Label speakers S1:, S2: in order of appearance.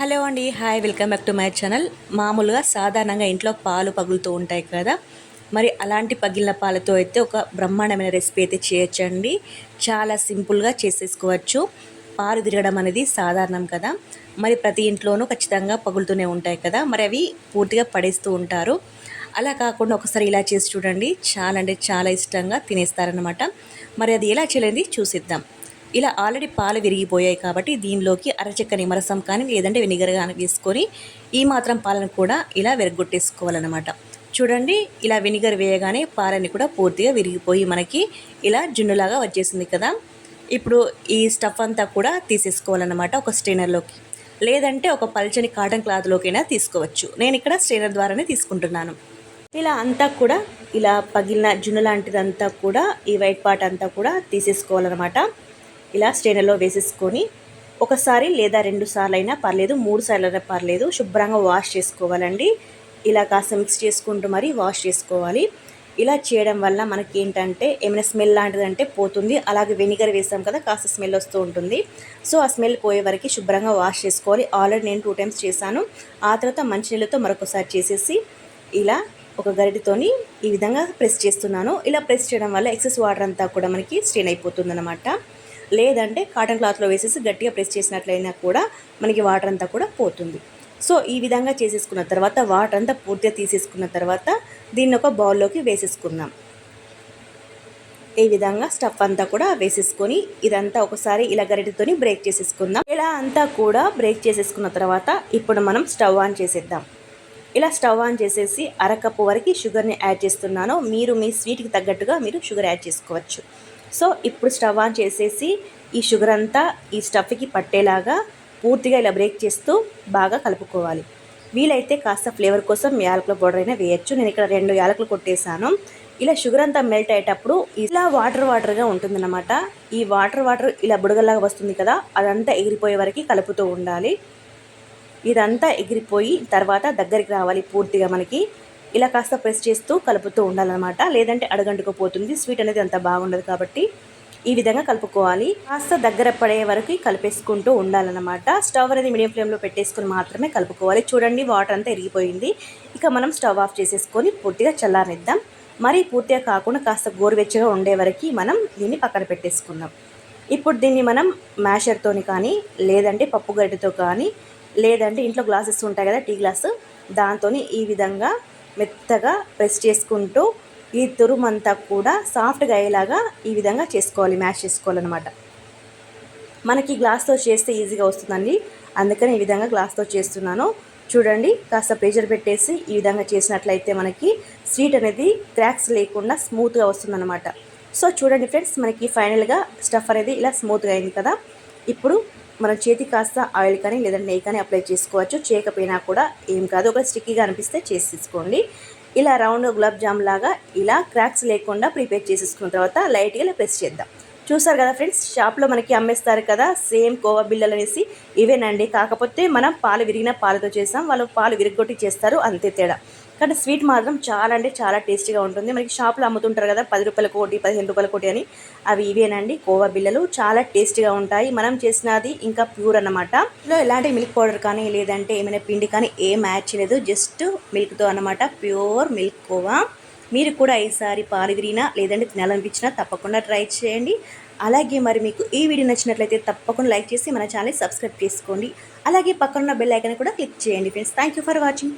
S1: Hello అండి hi welcome back to my channel. మామూలుగా సాధారణంగా ఇంట్లో పాలు పగులుతూ ఉంటాయి కదా. మరి అలాంటి పగిలిన పాలతో అయితే ఒక బ్రహ్మాండమైన రెసిపీ అయితే చేయొచ్చండి. చాలా సింపుల్గా చేసేసుకోవచ్చు. పాలు తిరగడం అనేది సాధారణం కదా. మరి ప్రతి ఇంట్లోనూ ఖచ్చితంగా పగులుతూనే ఉంటాయి కదా. మరి అవి పూర్తిగా పడేస్తూ ఉంటారు. అలా కాకుండా ఒకసారి ఇలా చేసి చూడండి. చాలా అంటే చాలా ఇష్టంగా తినేస్తారనమాట మరి అది ఎలా చేయలేంది చూసిద్దాం. ఇలా ఆల్రెడీ పాలు విరిగిపోయాయి కాబట్టి దీనిలోకి అరచెక్క నిమరసం కానీ లేదంటే వెనిగర్ కానీ వేసుకొని ఈ మాత్రం పాలను కూడా ఇలా విరగొట్టేసుకోవాలన్నమాట. చూడండి ఇలా వెనిగర్ వేయగానే పాలని కూడా పూర్తిగా విరిగిపోయి మనకి ఇలా జున్నులాగా వచ్చేసింది కదా. ఇప్పుడు ఈ స్టఫ్ అంతా కూడా తీసేసుకోవాలన్నమాట ఒక స్ట్రైనర్లోకి లేదంటే ఒక పల్చని కాటన్ క్లాత్లోకైనా తీసుకోవచ్చు. నేను ఇక్కడ స్ట్రైనర్ ద్వారానే తీసుకుంటున్నాను. ఇలా అంతా కూడా ఇలా పగిలిన జున్ను లాంటిదంతా కూడా ఈ వైట్ పార్ట్ అంతా కూడా తీసేసుకోవాలన్నమాట. ఇలా స్ట్రైనర్లో వేసేసుకొని ఒకసారి లేదా రెండు సార్లు అయినా పర్లేదు మూడు సార్లు అయినా పర్లేదు శుభ్రంగా వాష్ చేసుకోవాలండి. ఇలా కాస్త మిక్స్ చేసుకుంటూ మరీ వాష్ చేసుకోవాలి. ఇలా చేయడం వల్ల మనకి ఏంటంటే ఏమైనా స్మెల్ లాంటిది అంటే పోతుంది. అలాగే వెనిగర్ వేసాం కదా కాస్త స్మెల్ వస్తూ ఉంటుంది. సో ఆ స్మెల్ పోయే వరకు శుభ్రంగా వాష్ చేసుకోవాలి. ఆల్రెడీ నేను టూ టైమ్స్ చేశాను. ఆ తర్వాత మంచినీళ్ళతో మరొకసారి చేసేసి ఇలా ఒక గరిటితోని ఈ విధంగా ప్రెస్ చేస్తున్నాను. ఇలా ప్రెస్ చేయడం వల్ల ఎక్సెస్ వాటర్ అంతా కూడా మనకి స్ట్రెయిన్ అయిపోతుంది అనమాట లేదంటే కాటన్ క్లాత్లో వేసేసి గట్టిగా ప్రెస్ చేసినట్లయినా కూడా మనకి వాటర్ అంతా కూడా పోతుంది. సో ఈ విధంగా చేసేసుకున్న తర్వాత వాటర్ అంతా పూర్తిగా తీసేసుకున్న తర్వాత దీన్ని ఒక బౌల్లోకి వేసేసుకుందాం. ఈ విధంగా స్టఫ్ అంతా కూడా వేసేసుకొని ఇదంతా ఒకసారి ఇలా గరిటెతోని బ్రేక్ చేసేసుకుందాం. ఇలా అంతా కూడా బ్రేక్ చేసేసుకున్న తర్వాత ఇప్పుడు మనం స్టవ్ ఆన్ చేసేద్దాం. ఇలా స్టవ్ ఆన్ చేసేసి అరకప్పు వరకు షుగర్ని యాడ్ చేస్తున్నాను. మీరు మీ స్వీట్కి తగ్గట్టుగా మీరు షుగర్ యాడ్ చేసుకోవచ్చు. సో ఇప్పుడు స్టవ్ ఆన్ చేసేసి ఈ షుగర్ అంతా ఈ స్టఫ్కి పట్టేలాగా పూర్తిగా ఇలా బ్రేక్ చేస్తూ బాగా కలుపుకోవాలి. వీలైతే కాస్త ఫ్లేవర్ కోసం యాలకుల పౌడర్ అయినా వేయచ్చు. నేను ఇక్కడ రెండు యాలకులు కొట్టేశాను. ఇలా షుగర్ అంతా మెల్ట్ అయ్యేటప్పుడు ఇలా వాటర్ వాటర్గా ఉంటుందన్నమాట. ఈ వాటర్ వాటర్ ఇలా బుడగల్లాగా వస్తుంది కదా అదంతా ఎగిరిపోయే వరకు కలుపుతూ ఉండాలి. ఇదంతా ఎగిరిపోయి తర్వాత దగ్గరికి రావాలి పూర్తిగా మనకి. ఇలా కాస్త ప్రెస్ చేస్తూ కలుపుతూ ఉండాలన్నమాట. లేదంటే అడగంటుకుపోతుంది. స్వీట్ అనేది అంత బాగుండదు కాబట్టి ఈ విధంగా కలుపుకోవాలి. కాస్త దగ్గర పడే వరకు కలిపేసుకుంటూ ఉండాలన్నమాట. స్టవ్ అనేది మీడియం ఫ్లేమ్లో పెట్టేసుకుని మాత్రమే కలుపుకోవాలి. చూడండి వాటర్ అంతా ఎరిగిపోయింది ఇక మనం స్టవ్ ఆఫ్ చేసేసుకొని పూర్తిగా చల్లారిద్దాం మరీ పూర్తిగా కాకుండా కాస్త గోరువెచ్చగా ఉండే వరకు మనం దీన్ని పక్కన పెట్టేసుకుందాం. ఇప్పుడు దీన్ని మనం మ్యాషర్తోని కానీ లేదంటే పప్పు గడ్డితో కానీ లేదంటే ఇంట్లో గ్లాసెస్ ఉంటాయి కదా టీ గ్లాసు దాంతో ఈ విధంగా మెత్తగా ప్రెస్ చేసుకుంటూ ఈ తురుమంతా కూడా సాఫ్ట్గా అయ్యేలాగా ఈ విధంగా చేసుకోవాలి మ్యాష్ చేసుకోవాలన్నమాట. మనకి గ్లాస్తో చేస్తే ఈజీగా వస్తుందండి. అందుకని ఈ విధంగా గ్లాస్తో చేస్తున్నాను. చూడండి కాస్త ప్రెషర్ పెట్టేసి ఈ విధంగా చేసినట్లయితే మనకి స్వీట్ అనేది క్రాక్స్ లేకుండా స్మూత్గా వస్తుందన్నమాట. సో చూడండి ఫ్రెండ్స్ మనకి ఫైనల్గా స్టఫ్ అనేది ఇలా స్మూత్గా అయింది కదా. ఇప్పుడు మన చేతి కాస్త ఆయిల్ కానీ లేదా నెయ్యి కానీ అప్లై చేసుకోవచ్చు. చేయకపోయినా కూడా ఏం కాదు. ఒక స్టిక్కీగా అనిపిస్తే చేసి తీసుకోండి ఇలా రౌండ్ గులాబ్ జామ్ లాగా ఇలా క్రాక్స్ లేకుండా ప్రిపేర్ చేసేసుకున్న తర్వాత లైట్గా ఇలా ప్రెస్ చేద్దాం. చూసారు కదా ఫ్రెండ్స్ షాప్లో మనకి అమ్మేస్తారు కదా సేమ్ కోవా బిల్లలు అనేసి ఇవేనండి. కాకపోతే మనం పాలు విరిగిన పాలతో చేసాం. వాళ్ళు పాలు విరిగొట్టి చేస్తారు. అంతే తేడా. కానీ స్వీట్ మాత్రం చాలా అంటే చాలా టేస్టీగా ఉంటుంది. మనకి షాప్లో అమ్ముతుంటారు కదా పది రూపాయల కోటి పదిహేను రూపాయల కోటి అని. అవి ఇవేనండి కోవా బిల్లలు చాలా టేస్టీగా ఉంటాయి. మనం చేసినది ఇంకా ప్యూర్ అన్నమాట. ఇందులో ఎలాంటి మిల్క్ పౌడర్ కానీ లేదంటే ఏమైనా పిండి కానీ ఏం మ్యాచ్ లేదు. జస్ట్ మిల్క్తో అనమాట ప్యూర్ మిల్క్ కోవా. మీరు కూడా ఈసారి పాలు లేదంటే తినాలనిపించినా తప్పకుండా ట్రై చేయండి. అలాగే మరి మీకు ఈ వీడియో నచ్చినట్లయితే తప్పకుండా లైక్ చేసి మన ఛానల్ సబ్స్క్రైబ్ చేసుకోండి. అలాగే పక్కనున్న బెల్ ఐకాన్ కూడా క్లిక్ చేయండి friends. Thank you for watching.